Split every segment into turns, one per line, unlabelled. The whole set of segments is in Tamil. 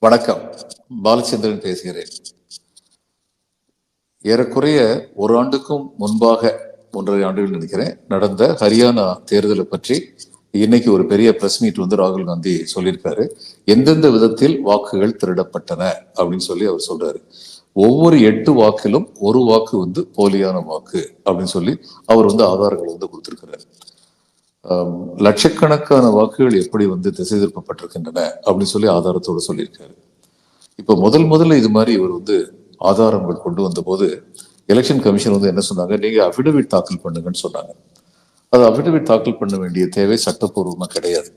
வணக்கம். பாலச்சந்திரன் பேசுகிறேன். ஏறக்குறைய ஒரு ஆண்டுக்கும் முன்பாக ஒன்றரை ஆண்டுகள் நினைக்கிறேன் நடந்த ஹரியானா தேர்தலை பற்றி இன்னைக்கு ஒரு பெரிய பிரஸ் மீட் வந்து ராகுல் காந்தி சொல்லியிருக்காரு. எந்தெந்த விதத்தில் வாக்குகள் திருடப்பட்டன அப்படின்னு சொல்லி அவர் சொல்றாரு. ஒவ்வொரு எட்டு வாக்கிலும் ஒரு வாக்கு வந்து போலியான வாக்கு அப்படின்னு சொல்லி அவர் வந்து ஆதாரங்கள் வந்து கொடுத்திருக்கிறாரு. லட்சக்கணக்கான வாக்குகள் எப்படி வந்து திசை திருப்பப்பட்டிருக்கின்றன அப்படின்னு சொல்லி ஆதாரத்தோட சொல்லியிருக்காரு. இப்ப முதல் முதல்ல இது மாதிரி இவர் வந்து ஆதாரங்கள் கொண்டு வந்தபோது எலெக்ஷன் கமிஷன் வந்து என்ன சொன்னாங்க? நீங்க அபிடவிட் தாக்கல் பண்ணுங்கன்னு சொன்னாங்க. அது அபிடவிட் தாக்கல் பண்ண வேண்டிய தேவை சட்டப்பூர்வமாக கிடையாது.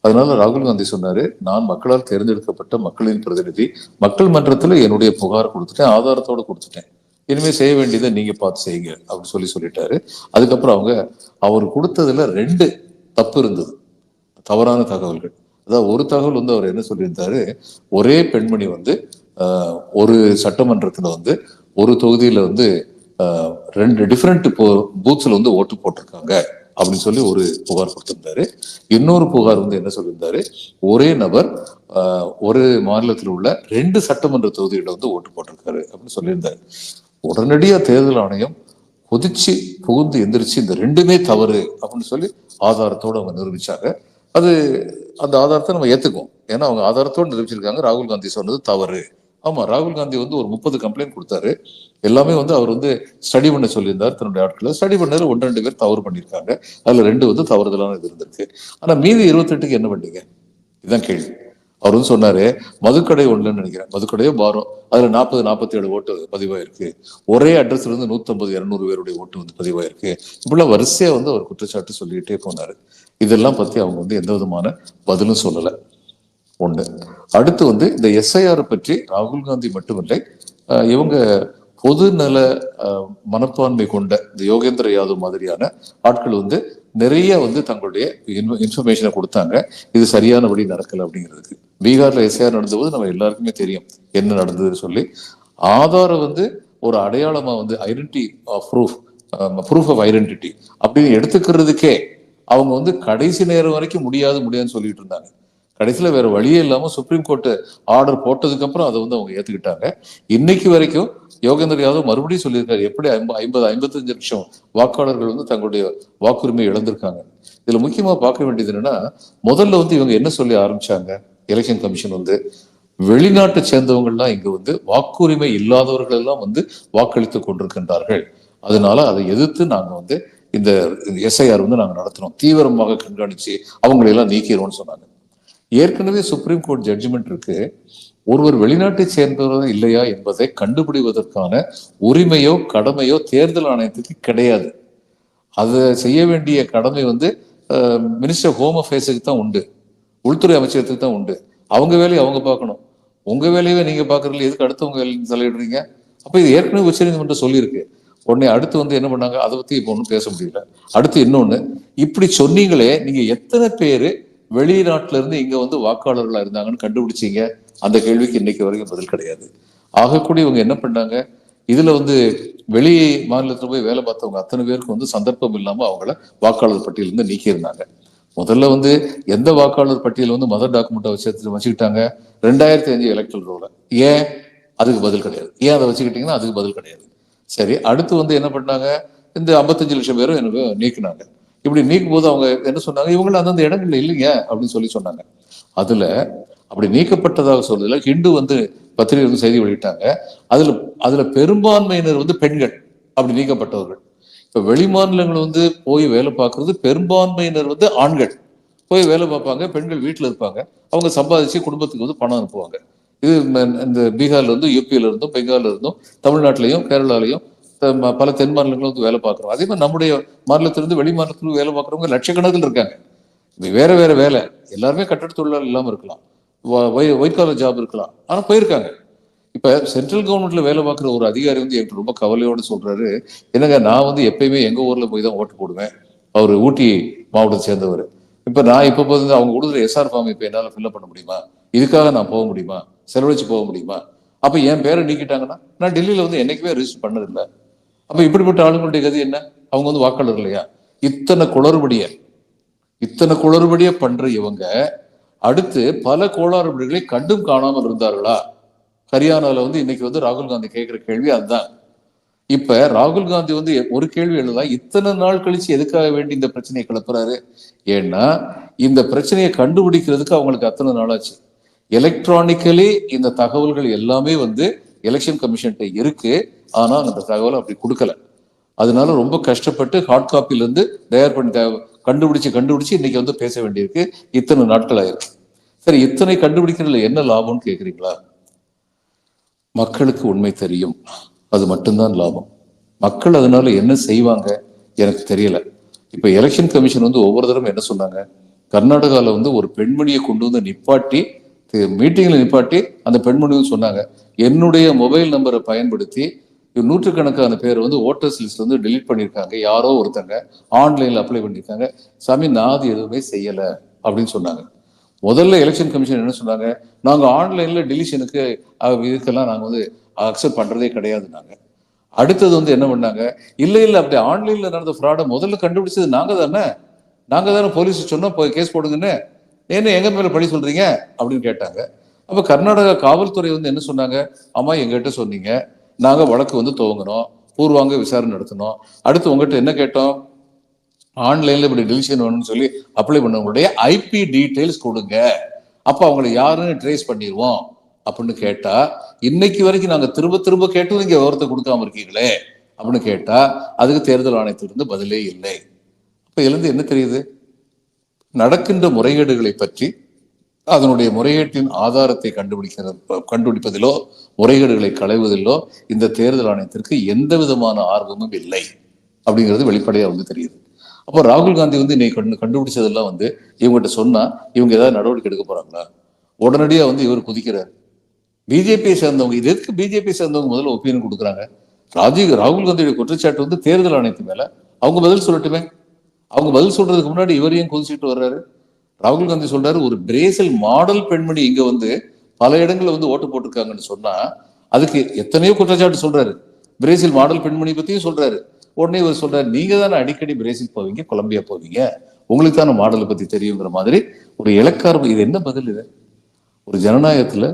அதனால ராகுல் காந்தி சொன்னாரு நான் மக்களால் தேர்ந்தெடுக்கப்பட்ட மக்களின் பிரதிநிதி மக்கள் மன்றத்துல என்னுடைய புகார் கொடுத்துட்டேன் ஆதாரத்தோட கொடுத்துட்டேன். இனிமே செய்ய வேண்டியதை நீங்க பார்த்து செய்யுங்க அப்படின்னு சொல்லி சொல்லிட்டாரு. அதுக்கப்புறம் அவங்க அவர் கொடுத்ததுல ரெண்டு தப்பு இருந்தது. தவறான தகவல்கள். அதாவது ஒரு தகவல் வந்து அவர் என்ன சொல்லியிருந்தாரு? ஒரே பெண்மணி வந்து ஆஹ், ஒரு சட்டமன்றத்துல வந்து ஒரு தொகுதியில வந்து ஆஹ், ரெண்டு டிஃப்ரெண்ட் பூத்ஸ்ல வந்து ஓட்டு போட்டிருக்காங்க அப்படின்னு சொல்லி ஒரு புகார் கொடுத்திருந்தாரு. இன்னொரு புகார் வந்து என்ன சொல்லியிருந்தாரு? ஒரே நபர் ஆஹ், ஒரு மாநிலத்தில் உள்ள ரெண்டு சட்டமன்ற தொகுதியில வந்து ஓட்டு போட்டிருக்காரு அப்படின்னு சொல்லியிருந்தாரு. உடனடியாக தேர்தல் ஆணையம் கொதிச்சு புகுந்து எந்திரிச்சு இந்த ரெண்டுமே தவறு அப்படின்னு சொல்லி ஆதாரத்தோட அவங்க நிரூபிச்சாங்க. அது அந்த ஆதாரத்தை நம்ம ஏற்றுக்குவோம் ஏன்னா அவங்க ஆதாரத்தோடு நிரூபிச்சிருக்காங்க. ராகுல் காந்தி சொன்னது தவறு. ஆமாம் ராகுல் காந்தி வந்து ஒரு முப்பது கம்ப்ளைண்ட் கொடுத்தாரு. எல்லாமே வந்து அவர் வந்து ஸ்டடி பண்ண சொல்லியிருந்தார் தன்னுடைய ஆட்களை. ஸ்டடி பண்ணதில் ஒன்று ரெண்டு பேர் தவறு பண்ணியிருக்காங்க. அதில் ரெண்டு வந்து தவறுதலான இது இருந்திருக்கு. ஆனால் மீதி இருபத்தெட்டுக்கு என்ன பண்ணீங்க? இதுதான் கேள்வி. அவர் வந்து சொன்னாரு மதுக்கடை ஒன்றுன்னு நினைக்கிறேன். மதுக்கடையோ பாரம் அதுல நாற்பது நாற்பத்தி ஏழு ஓட்டு பதிவாயிருக்கு. ஒரே அட்ரஸ்ல இருந்து நூத்தம்பது இரநூறு பேருடைய ஓட்டு வந்து பதிவாயிருக்கு. இப்படிலாம் வரிசையா வந்து அவர் குற்றச்சாட்டு சொல்லிட்டே போனாரு. இதெல்லாம் பத்தி அவங்க வந்து எந்த விதமான பதிலும் சொல்லல. ஒண்ணு. அடுத்து வந்து இந்த எஸ்ஐஆர் பற்றி ராகுல் காந்தி மட்டுமில்லை. இவங்க பொது நல மனப்பான்மை கொண்ட இந்த யோகேந்திர யாதவ் மாதிரியான ஆட்கள் வந்து நிறைய வந்து தங்களுடைய இன்ஃபர்மேஷனை கொடுத்தாங்க. இது சரியானபடி நடக்கல அப்படிங்கிறதுக்கு. பீகார்ல எஸ்ஆர் நடந்தபோது நம்ம எல்லாருக்குமே தெரியும் என்ன நடந்ததுன்னு சொல்லி. ஆதாரம் வந்து ஒரு அடையாளமா வந்து identity proof proof of identity அப்படின்னு எடுத்துக்கிறதுக்கே அவங்க வந்து கடைசி நேரம் வரைக்கும் முடியாது முடியாதுன்னு சொல்லிட்டு இருந்தாங்க. கடைசியில் வேற வழியே இல்லாமல் சுப்ரீம் கோர்ட்டு ஆர்டர் போட்டதுக்கு அப்புறம் அதை வந்து அவங்க ஏத்துக்கிட்டாங்க. இன்னைக்கு வரைக்கும் யோகேந்திர யாதவ் மறுபடியும் சொல்லியிருக்காரு எப்படி ஐம்ப- ஐம்பது ஐம்பத்தஞ்சு லட்சம் வாக்காளர்கள் வந்து தங்களுடைய வாக்குரிமை இழந்திருக்காங்க. இதுல முக்கியமா பார்க்க வேண்டியது என்னன்னா முதல்ல வந்து இவங்க என்ன சொல்லி ஆரம்பிச்சாங்க? எலெக்ஷன் கமிஷன் வந்து வெளிநாட்டை சேர்ந்தவங்கள்லாம் இங்க வந்து வாக்குரிமை இல்லாதவர்கள் எல்லாம் வந்து வாக்களித்து கொண்டிருக்கின்றார்கள். அதனால அதை எதிர்த்து நாங்க வந்து இந்த எஸ்ஐஆர் வந்து நாங்க நடத்தினோம் தீவிரமாக கண்காணிச்சு அவங்களையெல்லாம் நீக்கிறோம்னு சொன்னாங்க. ஏற்கனவே சுப்ரீம் கோர்ட் ஜட்ஜ்மெண்ட் இருக்கு. ஒருவர் வெளிநாட்டை சேர்ந்தவரா இல்லையா என்பதை கண்டுபிடிவதற்கான உரிமையோ கடமையோ தேர்தல் ஆணையத்துக்கு கிடையாது. அதை செய்ய வேண்டிய கடமை வந்து மினிஸ்டர் ஹோம் அஃபேர்ஸுக்கு தான் உண்டு. உள்துறை அமைச்சகத்துக்கு தான் உண்டு. அவங்க வேலையை அவங்க பார்க்கணும். உங்க வேலையை நீங்க பாக்குறதுல எதுக்கு அடுத்தவங்க வேலையை தலையிடுறீங்க? அப்ப இது ஏற்கனவே உச்சநீதிமன்றம் சொல்லியிருக்கு. உடனே அடுத்து வந்து என்ன பண்ணாங்க? அதை பத்தி இப்போ ஒன்றும் பேச முடியல. அடுத்து இன்னொன்னு இப்படி சொன்னீங்களே நீங்க எத்தனை பேரு வெளிநாட்டுல இருந்து இங்க வந்து வாக்காளர்களா இருந்தாங்கன்னு கண்டுபிடிச்சீங்க? அந்த கேள்விக்கு இன்னைக்கு வரைக்கும் பதில் கிடையாது. ஆகக்கூடிய இவங்க என்ன பண்ணாங்க? இதுல வந்து வெளி மாநிலத்துல போய் வேலை பார்த்தவங்க அத்தனை பேருக்கு வந்து சந்தர்ப்பம் இல்லாம அவங்கள வாக்காளர் பட்டியலிருந்து நீக்கியிருந்தாங்க. முதல்ல வந்து எந்த வாக்காளர் பட்டியல் வந்து மதர் டாக்குமெண்ட்டை வச்சு வச்சுக்கிட்டாங்க? ரெண்டாயிரத்தி அஞ்சு எலக்ட்ரல் ரோல ஏன்? அதுக்கு பதில் கிடையாது. ஏன் அதை வச்சுக்கிட்டீங்கன்னா அதுக்கு பதில் கிடையாது. சரி அடுத்து வந்து என்ன பண்ணாங்க? இந்த ஐம்பத்தஞ்சு லட்சம் பேரும் எனக்கு நீக்கினாங்க. இப்படி நீக்கும் போது அவங்க என்ன சொன்னாங்க? இவங்களும் அந்தந்த இடங்கள்ல இல்லைங்க அப்படின்னு சொல்லி சொன்னாங்க. அதுல அப்படி நீக்கப்பட்டதாக சொல்றதுல ஹிண்டு வந்து பத்திரிகை வந்து செய்தி வெளியிட்டாங்க. அதுல அதுல பெரும்பான்மையினர் வந்து பெண்கள். அப்படி நீக்கப்பட்டவர்கள். இப்போ வெளி மாநிலங்கள் வந்து போய் வேலை பார்க்கறது பெரும்பான்மையினர் வந்து ஆண்கள். போய் வேலை பார்ப்பாங்க பெண்கள் வீட்டில் இருப்பாங்க. அவங்க சம்பாதிச்சு குடும்பத்துக்கு வந்து பணம் அனுப்புவாங்க. இது இந்த பீகார்ல இருந்தும் யூபியில இருந்தும் பெங்கால்ல இருந்தும் தமிழ்நாட்டிலையும் கேரளாலையும் பல தென் மாநிலங்களும் வந்து வேலை பார்க்குறோம். அதே மாதிரி நம்முடைய மாநிலத்திலிருந்து வெளி மாநிலத்திலிருந்து வேலை பார்க்குறவங்க லட்சக்கணக்கில் இருக்காங்க. வேற வேற வேலை. எல்லாருமே கட்டட தொழிலாளர் இல்லாமல் இருக்கலாம். ஒயிட் காலர் ஜாப் இருக்கலாம். ஆனால் போயிருக்காங்க. இப்ப சென்ட்ரல் கவர்மெண்ட்ல வேலை பார்க்குற ஒரு அதிகாரி வந்து என்கிட்ட ரொம்ப கவலையோடு சொல்றாரு. என்னங்க நான் வந்து எப்பயுமே எங்க ஊர்ல போய் தான் ஓட்டு போடுவேன். அவர் ஊட்டி மாவட்டத்தை சேர்ந்தவர். இப்ப நான் இப்ப போது அவங்க கொடுக்குற எஸ்ஆர் ஃபார்ம் இப்ப என்னால ஃபில்அப் பண்ண முடியுமா? இதுக்காக நான் போக முடியுமா? செலவழிச்சு போக முடியுமா? அப்ப என் பேரை நீக்கிட்டாங்கன்னா நான் டெல்லியில வந்து என்னைக்குமே ரிஜிஸ்டர் பண்ணதில்லை. அப்ப இப்படிப்பட்ட ஆளுங்களுடைய கதி என்ன? அவங்க வந்து வாக்காளர் இல்லையா? இத்தனை குளறுபடிய இத்தனை குளறுபடிய பண்ற இவங்க அடுத்து பல கோளாறுபடிகளை கண்டும் காணாமல் இருந்தார்களா? ஹரியானால வந்து இன்னைக்கு வந்து ராகுல் காந்தி கேட்குற கேள்வி அதுதான். இப்ப ராகுல் காந்தி வந்து ஒரு கேள்வி எழுதலாம் இத்தனை நாள் கழிச்சு எதுக்காக வேண்டி இந்த பிரச்சனையை கிளப்புறாரு? ஏன்னா இந்த பிரச்சனையை கண்டுபிடிக்கிறதுக்கு அவங்களுக்கு அத்தனை நாளாச்சு. எலக்ட்ரானிக்கலி இந்த தகவல்கள் எல்லாமே வந்து எலெக்ஷன் கமிஷன்கிட்ட இருக்கு. ஆனா அந்த தகவலை அப்படி கொடுக்கல. அதனால ரொம்ப கஷ்டப்பட்டு ஹார்ட் காப்பில இருந்து தயார் பண்ணி கண்டுபிடிச்சு கண்டுபிடிச்சு இன்னைக்கு வந்து பேச வேண்டியிருக்கு. இத்தனை நாட்கள் ஆயிருக்கு. சரி இத்தனை கண்டுபிடிக்கிறதுல என்ன லாபம்னு கேக்குறீங்களா? மக்களுக்கு உண்மை தெரியும். அது மட்டும்தான் லாபம். மக்கள் அதனால என்ன செய்வாங்க? எனக்கு தெரியல. இப்ப எலெக்ஷன் கமிஷன் வந்து ஒவ்வொரு தடவை என்ன சொன்னாங்க? கர்நாடகாவில் வந்து ஒரு பெண்மணியை கொண்டு வந்து நிப்பாட்டி மீட்டிங்ல நிப்பாட்டி அந்த பெண்மணி வந்து சொன்னாங்க. என்னுடைய மொபைல் நம்பரை பயன்படுத்தி நூற்றுக்கணக்கான பேர் வந்து ஓட்டர்ஸ் லிஸ்ட் வந்து delete பண்ணியிருக்காங்க. யாரோ ஒருத்தங்க ஆன்லைன்ல அப்ளை பண்ணியிருக்காங்க. சாமி நான் அது எதுவுமே செய்யலை அப்படின்னு சொன்னாங்க. முதல்ல எலெக்ஷன் கமிஷன் என்ன சொன்னாங்க? நாங்கள் ஆன்லைனில் டெலிஷனுக்கு இதுக்கெல்லாம் நாங்கள் வந்து அக்செப்ட் பண்ணுறதே கிடையாது நாங்கள் அடுத்தது வந்து என்ன பண்ணாங்க? இல்லை இல்லை அப்படி ஆன்லைனில் நடந்த ஃப்ராடை முதல்ல கண்டுபிடிச்சது நாங்கள் தானே? நாங்கள் தானே போலீஸ் சொன்னோம் போய் கேஸ் போடுங்கன்னு. என்ன எங்கள் மேலே பழி சொல்கிறீங்க அப்படின்னு கேட்டாங்க. அப்போ கர்நாடகா காவல்துறை வந்து என்ன சொன்னாங்க? ஆமாம் எங்ககிட்ட சொன்னீங்க. நாங்கள் வழக்கு வந்து துவங்கினோம் பூர்வாங்க விசாரணை நடத்தினோம் அடுத்து உங்ககிட்ட என்ன கேட்டோம்? ஆன்லைன்ல இப்படி டெலிஷன் வேணும்னு சொல்லி அப்ளை பண்ணவங்களுடைய ஐபி டீடைல்ஸ் கொடுங்க. அப்ப அவங்களை யாருன்னு ட்ரேஸ் பண்ணிடுவோம். அப்படின்னு கேட்டா இன்னைக்கு வரைக்கும் நாங்க திரும்ப திரும்ப கேட்டும் நீங்க விவரத்தை கொடுக்காம இருக்கீங்களே. அப்படின்னு கேட்டா அதுக்கு தேர்தல் ஆணையத்திலிருந்து பதிலே இல்லை. அப்ப எழுந்து இருந்து என்ன தெரியுது? நடக்கின்ற முறைகேடுகளை பற்றி அதனுடைய முறையீட்டின் ஆதாரத்தை கண்டுபிடிக்கிறது கண்டுபிடிப்பதிலோ முறைகேடுகளை களைவதிலோ இந்த தேர்தல் ஆணையத்திற்கு எந்த விதமான ஆர்வமும் இல்லை. அப்படிங்கிறது வெளிப்படையா வந்து தெரியுது. அப்போ ராகுல் காந்தி வந்து இன்னைக்கு கண்டு கண்டுபிடிச்சதெல்லாம் வந்து இவங்ககிட்ட சொன்னா இவங்க ஏதாவது நடவடிக்கை எடுக்க போறாங்களா? உடனடியா வந்து இவர் குதிக்கிறார். பிஜேபியை சேர்ந்தவங்க இது எதுக்கு பிஜேபி சேர்ந்தவங்க முதல்ல ஒப்பீனியன் கொடுக்குறாங்க? ராஜீவ் ராகுல் காந்தியுடைய குற்றச்சாட்டு வந்து தேர்தல் ஆணையத்து மேல. அவங்க பதில் சொல்லட்டுமே. அவங்க பதில் சொல்றதுக்கு முன்னாடி இவரையும் ஏன் குதிச்சுட்டு வர்றாரு. ராகுல் காந்தி சொல்றாரு ஒரு பிரேசில் மாடல் பெண்மணி இங்க வந்து பல இடங்கள்ல வந்து ஓட்டு போட்டிருக்காங்கன்னு சொன்னா அதுக்கு எத்தனையோ குற்றச்சாட்டு சொல்றாரு. பிரேசில் மாடல் பெண்மணி பத்தியும் சொல்றாரு. உடனே இவர் சொல்றாரு நீங்க தானே அடிக்கடி பிரேசில் போவீங்க கொலம்பியா போவீங்க உங்களுக்கு தானே மாடலை பத்தி தெரியுங்கிற மாதிரி ஒரு இலக்காரம் இது என்ன பதில் இது? ஒரு ஜனநாயகத்துல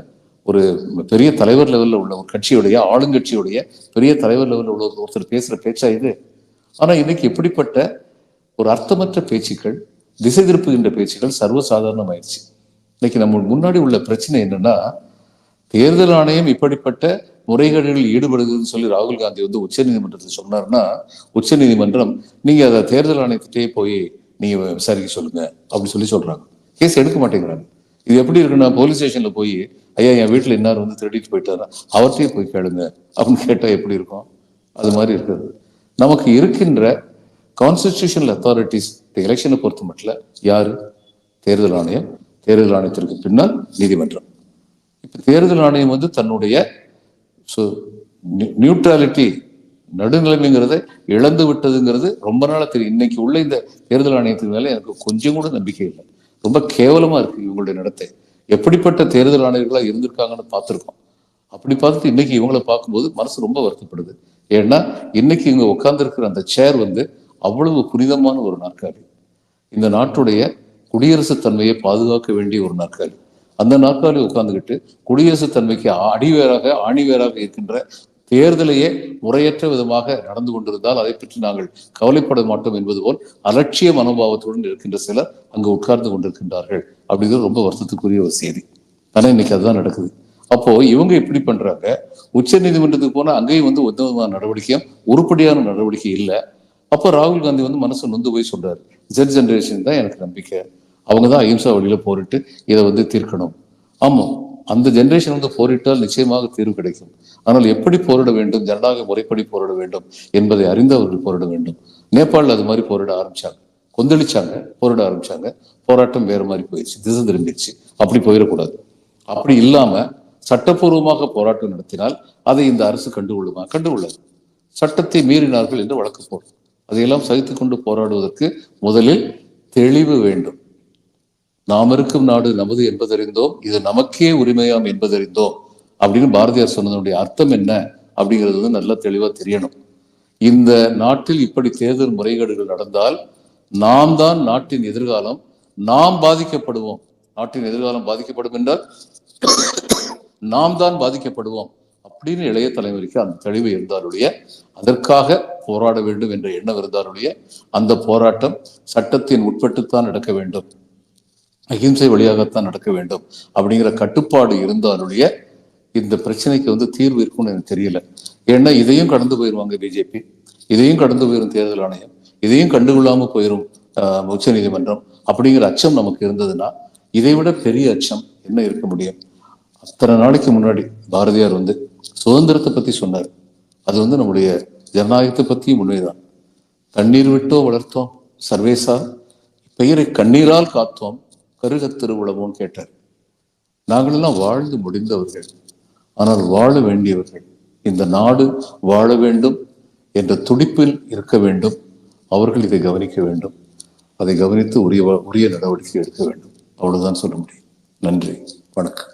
ஒரு பெரிய தலைவர் லெவல்ல உள்ள ஒரு கட்சியுடைய ஆளுங்கட்சியுடைய பெரிய தலைவர் லெவல்ல உள்ள ஒரு- ஒருத்தர் பேசுற பேச்சா இது? ஆனா இன்னைக்கு இப்படிப்பட்ட ஒரு அர்த்தமற்ற பேச்சுக்கள் திசை திருப்புகின்ற பேச்சுக்கள் சர்வசாதாரணமாயிருச்சு. இன்னைக்கு நம்ம முன்னாடி உள்ள பிரச்சனை என்னன்னா தேர்தல் ஆணையம் இப்படிப்பட்ட முறைகேடுகளில் ஈடுபடுகிறதுன்னு சொல்லி ராகுல் காந்தி வந்து உச்சநீதிமன்றத்தில் சொன்னார்னா உச்சநீதிமன்றம் நீங்க அதை தேர்தல் ஆணையத்திட்டே போய் நீங்க விசாரிக்க சொல்லுங்க அப்படின்னு சொல்லி சொல்றாங்க. கேஸ் எடுக்க மாட்டேங்கிறாங்க. இது எப்படி இருக்குன்னா போலீஸ் ஸ்டேஷன்ல போய் ஐயா என் வீட்டுல இன்னார் வந்து திருடிட்டு போயிட்டாரா? அவர்கிட்டயே போய் கேளுங்க அப்படின்னு கேட்டா எப்படி இருக்கும்? அது மாதிரி இருக்கிறது நமக்கு இருக்கின்ற கான்ஸ்டிடியூஷனல் அத்தாரிட்டிஸ் எலெக்ஷனை பொறுத்த மட்டும் யாரு? தேர்தல் ஆணையம். தேர்தல் ஆணையத்திற்கு பின்னால் நீதிமன்றம். இப்ப தேர்தல் ஆணையம் வந்து தன்னுடைய ஸோ நியூட்ராலிட்டி நடுநிலைமைங்கிறத இழந்து விட்டதுங்கிறது ரொம்ப நாளாக தெரியும். இன்னைக்கு உள்ள இந்த தேர்தல் ஆணையத்துக்கு மேலே எனக்கு கொஞ்சம் கூட நம்பிக்கை இல்லை. ரொம்ப கேவலமா இருக்கு இவங்களுடைய நடத்தை. எப்படிப்பட்ட தேர்தல் ஆணையர்களாக இருந்திருக்காங்கன்னு பார்த்துருக்கோம். அப்படி பார்த்துட்டு இன்னைக்கு இவங்களை பார்க்கும்போது மனசு ரொம்ப வருத்தப்படுது. ஏன்னா இன்னைக்கு இங்க உட்காந்துருக்கிற அந்த சேர் வந்து அவ்வளவு புனிதமான ஒரு நாற்காலி. இந்த நாட்டுடைய குடியரசுத் தன்மையை பாதுகாக்க வேண்டிய ஒரு நாற்காலி. அந்த நாற்காலி உட்கார்ந்துக்கிட்டு குடியரசுத் தன்மைக்கு அடிவேராக ஆணிவேராக இருக்கின்ற தேர்தலையே முறையற்ற விதமாக நடந்து கொண்டிருந்தால் அதை பற்றி நாங்கள் கவலைப்பட மாட்டோம் என்பது போல் அலட்சிய மனோபாவத்துடன் இருக்கின்ற சிலர் அங்கு உட்கார்ந்து கொண்டிருக்கின்றார்கள் அப்படிங்கிறது ரொம்ப வருத்தத்துக்குரிய ஒரு செய்தி. ஆனால் இன்னைக்கு அதுதான் நடக்குது. அப்போ இவங்க இப்படி பண்றாங்க. உச்ச நீதிமன்றத்துக்கு போனா அங்கேயும் வந்து எந்த விதமான நடவடிக்கையும் உருப்படியான நடவடிக்கை இல்லை. அப்போ ராகுல் காந்தி வந்து மனசு நொந்து போய் சொல்றாரு. ஜெட் ஜென்ரேஷன் தான் எனக்கு நம்பிக்கை. அவங்க தான் அஹிம்சா வழியில போரிட்டு இதை வந்து தீர்க்கணும். ஆமா அந்த ஜெனரேஷன் வந்து போரிட்டால் நிச்சயமாக தீர்வு கிடைக்கும். ஆனால் எப்படி போரிட வேண்டும் ஜனநாயக முறைப்படி போரிட வேண்டும் என்பதை அறிந்து அவர்கள் போரிட வேண்டும். நேபாளில் அது மாதிரி போரிட ஆரம்பிச்சாங்க. கொந்தளிச்சாங்க போரிட ஆரம்பிச்சாங்க. போராட்டம் வேற மாதிரி போயிடுச்சு திசை திரும்பிடுச்சு. அப்படி போயிடக்கூடாது. அப்படி இல்லாம சட்டப்பூர்வமாக போராட்டம் நடத்தினால் அதை இந்த அரசு கண்டுகொள்ளுமா? கண்டுகொள்ளாது. சட்டத்தை மீறினார்கள் என்று வழக்கு போடும். அதையெல்லாம் சகித்து கொண்டு போராடுவதற்கு முதலில் தெளிவு வேண்டும். நாம் இருக்கும் நாடு நமது என்பதறிந்தோம் இது நமக்கே உரிமையாம் என்பதறிந்தோம் அப்படின்னு பாரதியார் சொன்னதனுடைய அர்த்தம் என்ன அப்படிங்கிறது வந்து நல்லா தெளிவா தெரியணும். இந்த நாட்டில் இப்படி தேர்தல் முறைகேடுகள் நடந்தால் நாம் தான் நாட்டின் எதிர்காலம் நாம் பாதிக்கப்படுவோம். நாட்டின் எதிர்காலம் பாதிக்கப்படும் என்றால் நாம் தான் பாதிக்கப்படுவோம் அப்படின்னு இளைய தலைமுறைக்கு அந்த தெளிவு இருந்தாலுடைய அதற்காக போராட வேண்டும் என்ற எண்ணம் இருந்தாலுடைய அந்த போராட்டம் சட்டத்தின் உட்பட்டுத்தான் நடக்க வேண்டும். அகிம்சை வழியாகத்தான் நடக்க வேண்டும் அப்படிங்கிற கட்டுப்பாடு இருந்தாலுடைய இந்த பிரச்சனைக்கு வந்து தீர்வு இருக்கும்னு எனக்கு தெரியல. ஏன்னா இதையும் கடந்து போயிடுவாங்க பிஜேபி இதையும் கடந்து போயிரும் தேர்தல் ஆணையம் இதையும் கண்டுகொள்ளாம போயிரும் உச்ச நீதிமன்றம் அப்படிங்கிற அச்சம் நமக்கு இருந்ததுன்னா இதை விட பெரிய அச்சம் என்ன இருக்க முடியும்? அத்தனை நாளைக்கு முன்னாடி பாரதியார் வந்து சுதந்திரத்தை பத்தி சொன்னார். அது வந்து நம்முடைய ஜனநாயகத்தை பத்தியும் உண்மைதான். தண்ணீர் விட்டோ வளர்த்தோம் சர்வேசா பெயரை கண்ணீரால் காத்தோம் கருகத் திருவுளவும் கேட்டார். நாங்களெல்லாம் வாழ்ந்து முடிந்தவர்கள். ஆனால் வாழ வேண்டியவர்கள் இந்த நாடு வாழ வேண்டும் என்ற துடிப்பில் இருக்க வேண்டும். அவர்கள் இதை கவனிக்க வேண்டும். அதை கவனித்து உரிய உரிய நடவடிக்கை எடுக்க வேண்டும். அவ்வளவுதான் சொல்ல முடியும். நன்றி. வணக்கம்.